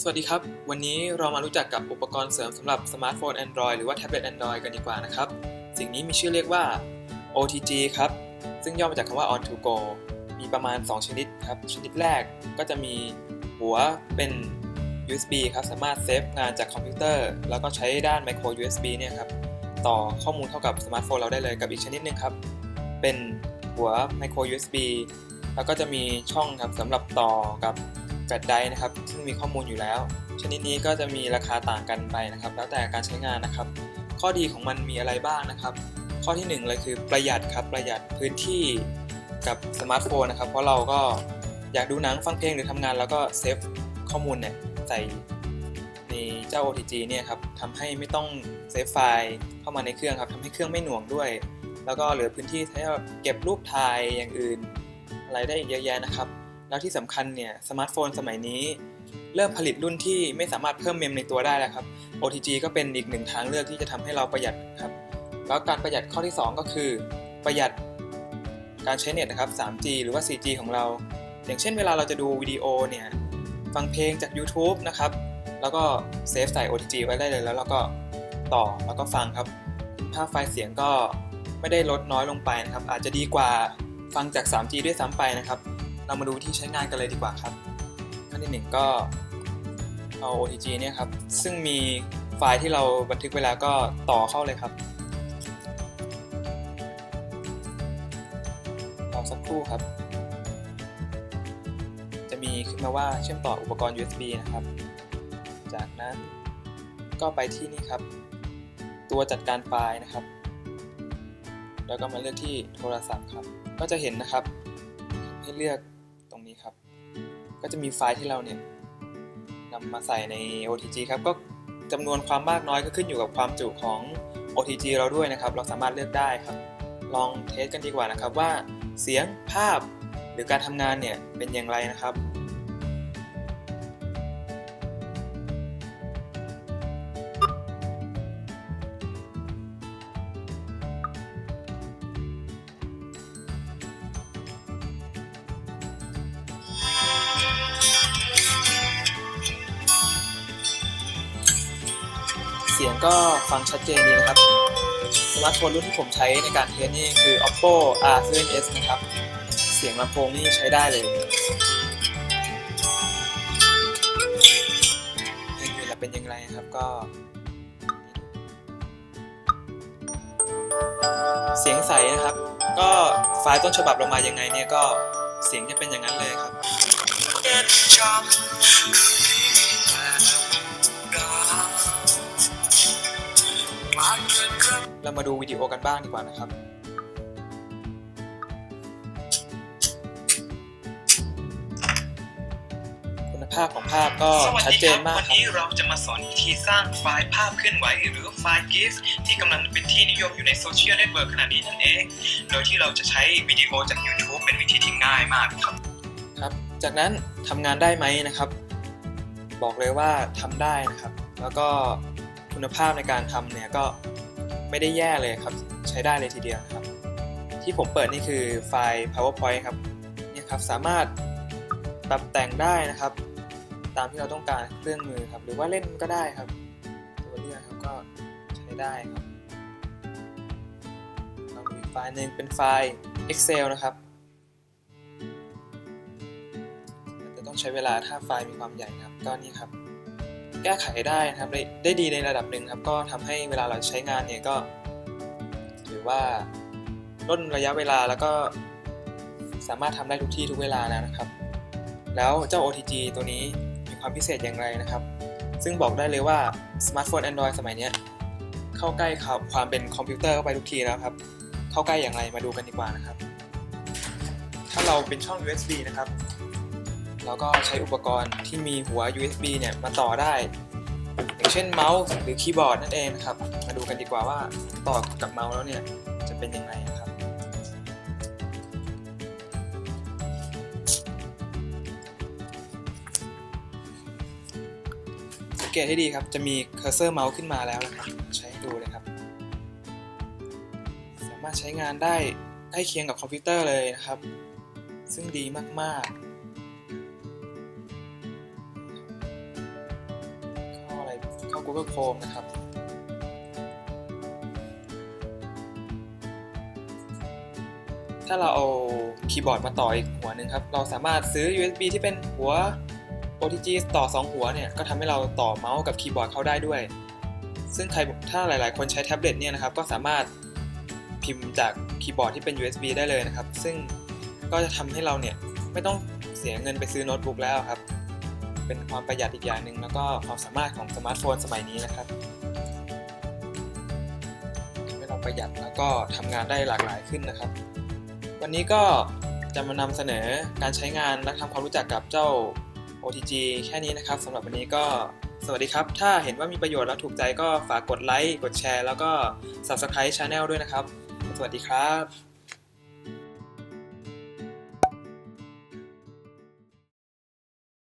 สวัสดีครับ วันนี้เรามารู้จักกับอุปกรณ์เสริมสำหรับสมาร์ทโฟน Android หรือว่าแท็บเล็ต Android กันดีกว่านะครับ สิ่งนี้มีชื่อเรียกว่า OTG ครับ ซึ่งย่อมาจากคำว่า On to Go มีประมาณ 2 ชนิดครับ ชนิดแรกก็จะมีหัวเป็น USB ครับ สามารถเซฟงานจากคอมพิวเตอร์ แล้วก็ใช้ด้าน micro USB เนี่ยครับ ต่อข้อมูลเข้ากับสมาร์ทโฟนเราได้เลยกับอีกชนิดหนึ่งครับ เป็นหัว micro USB แล้วก็จะมีช่องครับสำหรับต่อกับ ลชไดร์นะครับ ซึ่งมีข้อมูลอยู่แล้ว ชนิดนี้ก็จะมีราคาต่างกันไปนะครับ แล้วแต่การใช้งานนะครับ ข้อดีของมันมีอะไรบ้างนะครับ ข้อที่หนึ่งเลยคือประหยัดครับประหยัดพื้นที่กับสมาร์ทโฟนนะครับ เพราะเราก็อยากดูหนังฟังเพลงหรือทำงาน แล้วก็เซฟข้อมูลเนี่ยใส่ในเจ้า OTG เนี่ยครับทำให้ไม่ต้องเซฟไฟล์เข้ามาในเครื่องครับทำให้เครื่องไม่หน่วงด้วย แล้วก็เหลือพื้นที่ให้เราเก็บรูปถ่ายอย่างอื่น อะไรได้อีกเยอะแยะนะครับ แล้วที่สำคัญเนี่ยสมาร์ทโฟนสมัยนี้ เริ่มผลิตรุ่นที่ไม่สามารถเพิ่มเมมในตัวได้แล้วครับ OTG ก็เป็นอีกหนึ่งทางเลือกที่จะทำให้เราประหยัดครับ แล้วการประหยัดข้อที่ 2 ก็คือ ประหยัดการใช้เน็ตนะครับ 3G หรือว่า 4G ของเรา อย่างเช่นเวลาเราจะดูวิดีโอเนี่ยฟังเพลงจาก YouTube นะครับ แล้วก็เซฟใส่ OTG ไว้ได้เลยแล้วเราก็ต่อแล้วก็ฟังครับคุณภาพไฟล์เสียงก็ไม่ได้ลดน้อยลงไปนะครับ อาจจะดีกว่าฟังจาก 3G ด้วยซ้ำไปนะครับ เรามาดูวิธีใช้งานกันเลยดีกว่าครับ ขั้นที่หนึ่งก็เอา OTG เนี่ยครับ ซึ่งมีไฟล์ที่เราบันทึกไว้แล้วก็ต่อเข้าเลยครับรอสักครู่ครับ จะมีขึ้นมาว่าเชื่อมต่ออุปกรณ์ USB นะครับ จากนั้นก็ไปที่นี่ครับ ตัวจัดการไฟล์นะครับ แล้วก็มาเลือกที่โทรศัพท์ครับ ก็จะเห็นนะครับ ให้เลือก นี้ครับ ก็จะมีไฟล์ที่เราเนี่ยนำมาใส่ใน OTG ครับ ก็จำนวนความมากน้อยก็ขึ้นอยู่กับความจุของ OTG เราด้วยนะครับ เราสามารถเลือกได้ครับ ลองเทสกันดีกว่านะครับว่าเสียงภาพหรือการทำงานเนี่ยเป็นอย่างไรนะครับ สียงก็ฟังชัดเจนดีนะครับ สมาร์ทโฟนรุ่นที่ผมใช้ในการเทสนี่คือ oppo r 7 s นะครับ เสียงลำโพงนี่ใช้ได้เลยเพลงอื่นละเป็นยังไงนะครับก็ เสียงใสนะครับ ก็ไฟล์ต้นฉบับเรามายังไงเนี่ยก็เสียงจะเป็นอย่างนั้นเลยครับ เรามาดูวิดีโอกันบ้างดีกว่านะครับ คุณภาพของภาพก็สวัสชัดดีเจคนรับมากวันครับนี้เราจะมาสอนวิธีสร้างไฟล์ภาพเคลื่อนไหว หรือไฟล์ GIF ที่กำลังเป็นที่นิยมอยู่ในโซเชียลเน็ตเวิร์กขณะนี้นั่นเอง โดยที่เราจะใช้วิดีโอจาก YouTube เป็นวิธีที่ง่ายมากครับ ครับ จากนั้นทำงานได้ไหมนะครับ บอกเลยว่าทำได้นะครับ แล้วก็คุณภาพในการทำเนี่ยก็ ไม่ได้แย่เลยครับ ใช้ได้เลยทีเดียวครับ ที่ผมเปิดนี่คือไฟล์ powerpoint ครับเนี่ยครับสามารถปรับแต่งได้นะครับ ตามที่เราต้องการเครื่องมือครับ หรือว่าเล่นก็ได้ครับ ตัวเลือกครับก็ใช้ได้ครับลองดูอีไฟล์หนึ่งเป็นไฟล์ Excel นะครับจะต้องใช้เวลาถ้าไฟล์มีความใหญ่ครับก็นี่ครับ แก้ไขได้นะครับได้ได้ดีในระดับหนึ่งครับ ก็ทำให้เวลาเราใช้งานเนี่ยก็ถือว่าลดระยะเวลาแล้วก็สามารถทำได้ทุกที่ทุกเวลาแล้วนะครับ แล้วเจ้า OTG ตัวนี้มีความพิเศษอย่างไรนะครับ ซึ่งบอกได้เลยว่าสมาร์ทโฟน Android สมัยนี้เข้าใกล้ความเป็นคอมพิวเตอร์เข้าไปทุกทีแล้วครับ เข้าใกล้อย่างไรมาดูกันดีกว่านะครับ ถ้าเราเป็นช่อง USB นะครับ เราก็ใช้อุปกรณ์ที่มีหัว USB เนี่ยมาต่อได้ อย่างเช่นเมาส์หรือคีย์บอร์ดนั่นเองนะครับ มาดูกันดีกว่าว่าต่อกับเมาส์แล้วเนี่ยจะเป็นยังไงนะครับ สังเกตให้ดีครับ จะมีเคอร์เซอร์เมาส์ขึ้นมาแล้วนะครับ ใช้ดูเลยครับ สามารถใช้งานได้ใกล้เคียงกับคอมพิวเตอร์เลยนะครับ ซึ่งดีมากๆ Google Chrome นะครับ ถ้าเราเอาคีย์บอร์ดมาต่ออีกหัวหนึ่งครับ เราสามารถซื้อ USB ที่เป็นหัว OTG ต่อ 2 หัวเนี่ย ก็ทำให้เราต่อเมาส์กับคีย์บอร์ดเข้าได้ด้วย ซึ่งใครถ้าหลาย ๆ คนใช้แท็บเล็ตเนี่ยนะครับ ก็สามารถพิมพ์จากคีย์บอร์ดที่เป็น USB ได้เลยนะครับ ซึ่งก็จะทำให้เราเนี่ยไม่ต้องเสียเงินไปซื้อโน้ตบุ๊กแล้วครับ เป็นความประหยัดอีกอย่างหนึ่งแล้วก็ความสามารถของสมาร์ทโฟนสมัยนี้นะครับทำให้เราประหยัดแล้วก็ทำงานได้หลากหลายขึ้นนะครับ วันนี้ก็จะมานำเสนอการใช้งานและทำความรู้จักกับเจ้า OTG แค่นี้นะครับสำหรับวันนี้ก็สวัสดีครับ ถ้าเห็นว่ามีประโยชน์และถูกใจก็ฝากกดไลค์ กดแชร์ แล้วก็ Subscribe Channel ด้วยนะครับ สวัสดีครับ